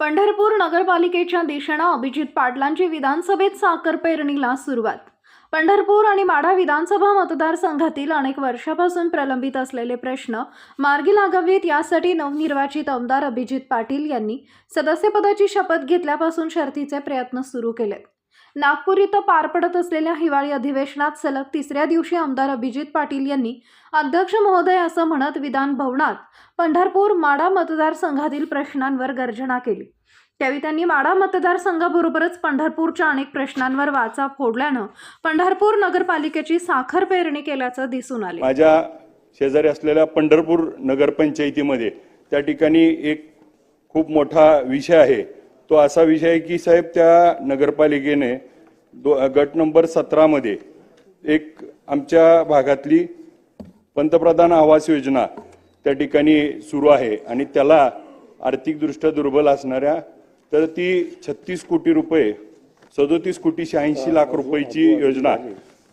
पंढरपूर नगरपालिकेच्या दिशेनं अभिजित पाटलांची विधानसभेत साखर पेरणीला सुरुवात. पंढरपूर आणि माढा विधानसभा मतदारसंघातील अनेक वर्षापासून प्रलंबित असलेले प्रश्न मार्गी लागावेत यासाठी नवनिर्वाचित आमदार अभिजित पाटील यांनी सदस्यपदाची शपथ घेतल्यापासून शर्थीचे प्रयत्न सुरू केलेत. नागपूर इथं पार पडत असलेल्या हिवाळी अधिवेशनात सलग तिसऱ्या दिवशी आमदार अभिजित पाटील यांनी अध्यक्ष महोदय असं म्हणत विधान भवनात पंढरपूर माडा मतदारसंघातील प्रश्नांवर गर्जना केली. त्यावेळी त्यांनी माडा मतदारसंघाबरोबरच पंढरपूरच्या अनेक प्रश्नांवर वाचा फोडल्यानं पंढरपूर नगरपालिकेची साखर पेरणी केल्याचं दिसून आले. माझ्या शेजारी असलेल्या पंढरपूर नगरपंचायतीमध्ये त्या ठिकाणी एक खूप मोठा विषय आहे. तो असा विषय आहे की साहेब त्या नगरपालिकेने दो गट नंबर सतरामध्ये एक आमच्या भागातली पंतप्रधान आवास योजना त्या ठिकाणी सुरू आहे आणि त्याला आर्थिकदृष्ट्या दुर्बल असणाऱ्या तर ती छत्तीस कोटी रुपये सदोतीस कोटी शहाऐंशी लाख रुपयाची योजना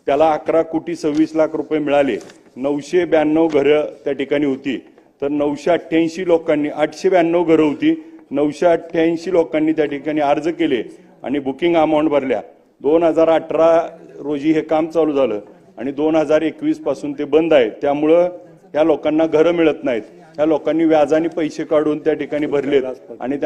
त्याला अकरा कोटी सव्वीस लाख रुपये मिळाले. नऊशे ब्याण्णव घरं त्या ठिकाणी होती. तर नऊशे अठ्ठ्याऐंशी लोकांनी आठशे ब्याण्णव घरं होती. नऊशे अठ्ठ्याऐंशी लोकांनी त्या ठिकाणी अर्ज केले आणि बुकिंग अमाऊंट भरल्या. दोन हजार अठरा रोजी हे काम चालू झालं आणि दोन हजार एकवीसपासून ते बंद आहे. त्यामुळं या लोकांना घरं मिळत नाहीत. या लोकांनी व्याजाने पैसे काढून त्या ठिकाणी भरलेत आणि त्यांना